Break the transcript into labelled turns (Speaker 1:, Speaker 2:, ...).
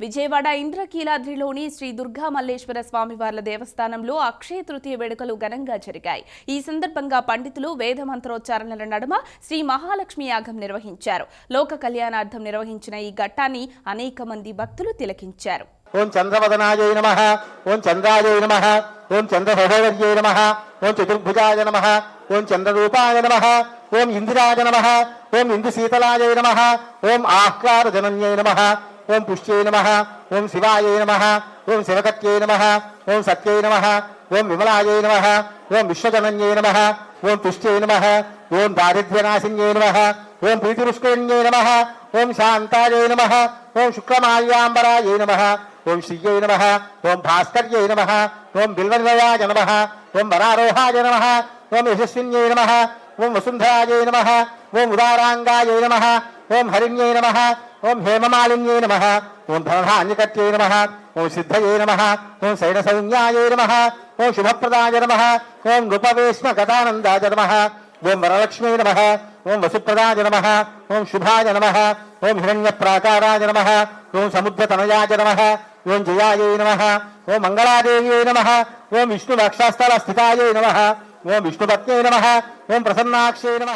Speaker 1: విజయవాడ ఇంద్రకీలాద్రిలోని శ్రీ దుర్గా మల్లేశ్వర స్వామివార్ల దేవస్థానంలో అక్షయ తృతీయ వేడుకలు ఘనంగా జరిగాయి. ఈ సందర్భంగా పండితులు వేద మంత్రోచ్చారణల నడుమ శ్రీ మహాలక్ష్మి యాగం నిర్వహించారు. లోక కళ్యాణార్థం నిర్వహించిన ఈ ఘట్టాన్ని అనేక మంది భక్తులు తిలకించారు.
Speaker 2: ఓం చంద్రవదనాయ నమ ఓం చంద్రాయ నమ ఓం చంద్రభోవర్యై నమ ఓం చతుర్భుజాయ నమ ఓం చంద్రరూపాయ నమ ఓం ఇందిరాయ నమ ఓం ఇందు ఇందుశీతలాయ నమ ఓం ఆహ్లాదజనన్యై నమ. ఓం పుష్యై నమ ఓం శివాయ నమ ఓం శివకత్యై నమ ఓం సత్యై నమ ఓం విమలాయ నమ ఓం విశ్వజనన్యై నమ ఓం తుష్ట్యై నమ ఓం దారిద్ర్యనాశిన్యై నమ ఓం ప్రీతిరుష్కరణ్యై నమ ఓం శాంతాయ నమ ఓం శుక్లమాల్యాంబరాయ నమ ఓం శ్రీయై నమ ఓం భాస్కర్యై నమ ఓం బిల్వనిలయాయ నమ ఓం వరారోహాయ నమ ఓం యశస్విన్యై నమ ఓం వసుంధరాయ నమ ఓం ఉదారాంగాయ నమ ఓం హరిణ్యై నమ ఓం హేమమాలిన్యై నమ ఓం ధనధాన్యకట్యై నమ ఓం సిద్ధయే నమ ఓం శైనసౌన్యాయ నమ ఓం శుభప్రదాయ నమ ఓం నృపవేశ్మ గదానందాయ నమ ఓం వరలక్ష్మీ నమ ఓం వసుప్రదాయ నమ ఓం శుభాయ నమ ఓం హిరణ్యప్రాకారాయ నమ ఓం సముద్రతనయాయ నమ ఓం జయాయై నమ ఓం మంగళాదేవ్యై నమ ఓం విష్ణు వక్షస్థల స్థితాయై నమ ఓం విష్ణుపత్యై నమ ఓం ప్రసన్నాక్షై నమ